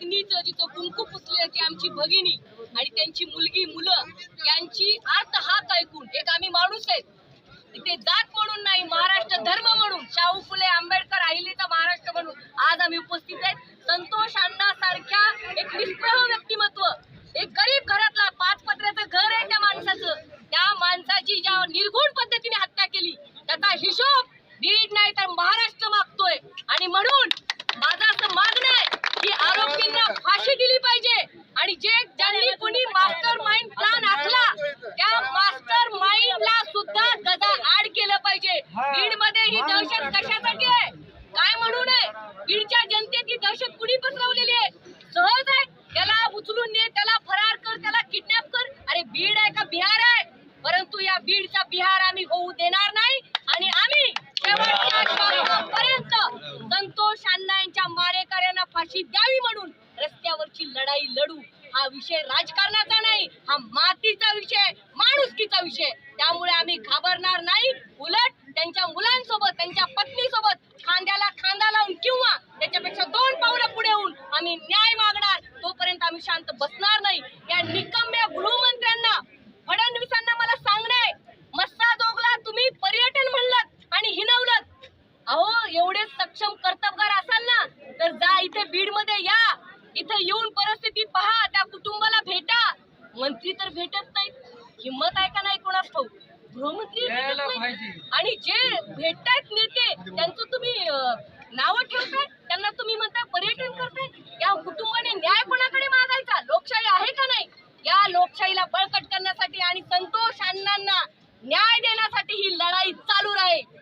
कुंकू पुतल्याची आमची भगिनी आणि त्यांची मुलगी मुलं यांची आर्त हाक ऐकून. एक आम्ही माणूस आहेत. ते जात म्हणून नाही महाराष्ट्र धर्म म्हणून. शाहू फुले आंबेडकर अहिलेचा महाराष्ट्र म्हणून आज आम्ही उपस्थित आहेत. संतोष अण्णा सारख्या एक निष्प्रह व्यक्तिमत्व एक गरीब घरातला पाच पत्र्याचं घर आहे त्या माणसाचं. त्या माणसाची ज्या निर्घुण पद्धतीने हत्या केली त्याचा हिशोब नीट नाही तर महाराष्ट्र मागतोय. आणि म्हणून माझा असं मागणं आहे की आरोपींना फाशी दिली पाहिजे आणि जे ज्यांनी कोणी मास्टर माइंड प्लान आखला त्या मास्टर माइंडला सुद्धा गदा आड केलं पाहिजे. बीडमध्ये ही दहशत कशासाठी आहे? काय म्हणू नये बीडच्या जनतेत ही दहशत कुणी पसरवलेली आहे? सहज आहे. त्याला उचलून ने त्याला फरार कर त्याला किडनॅप कर. अरे बीड आहे का? बिहार आहे. परंतु या बीडचा बिहार आम्ही होऊ देणार नाही आणि आम्ही शेवटच्या श्वासापर्यंत संतोष अण्णा यांच्या मारेकऱ्यांना फाशी द्यावी म्हणून रस्त्यावरची लढाई लढू हा विषय राजकारणाचा नाही हा मातीचा विषय माणुसकीचा विषय. त्यामुळे आम्ही घाबरणार नाही. उलट त्यांच्या मुलांसोबत त्यांच्या पत्नीसोबत खांद्याला खांदा लावून किंवा त्याच्यापेक्षा दोन पावलं पुढे होऊन आम्ही न्याय मागणार. तोपर्यंत आम्ही शांत बसणार नाही. या निकम्या गृहमंत्र्यांना फडणवीसांना मला सांगणं आहे मस्साजोगला तुम्ही पर्यटन म्हणलात आणि हिनवलं अहो एवढे सक्षम कर्तबगार असाल ना तर जा इथे बीडमध्ये या इथे येऊन परिस्थिती पहा त्या कुटुंबाला भेटा मंत्री तर भेटत नाहीत. हिंमत आहे का नाही कोणास ठाऊक? गृहमंत्री. आणि जे भेटतायत नेते त्यांचं तुम्ही नाव ठेवताय त्यांना तुम्ही म्हणताय पर्यटन करताय. या कुटुंबाने न्याय कोणाकडे मागायचा? लोकशाही आहे का नाही? या लोकशाहीला बळकट करण्यासाठी आणि संतोष अण्णांना न्याय देण्यासाठी ही लढाई चालू राहील.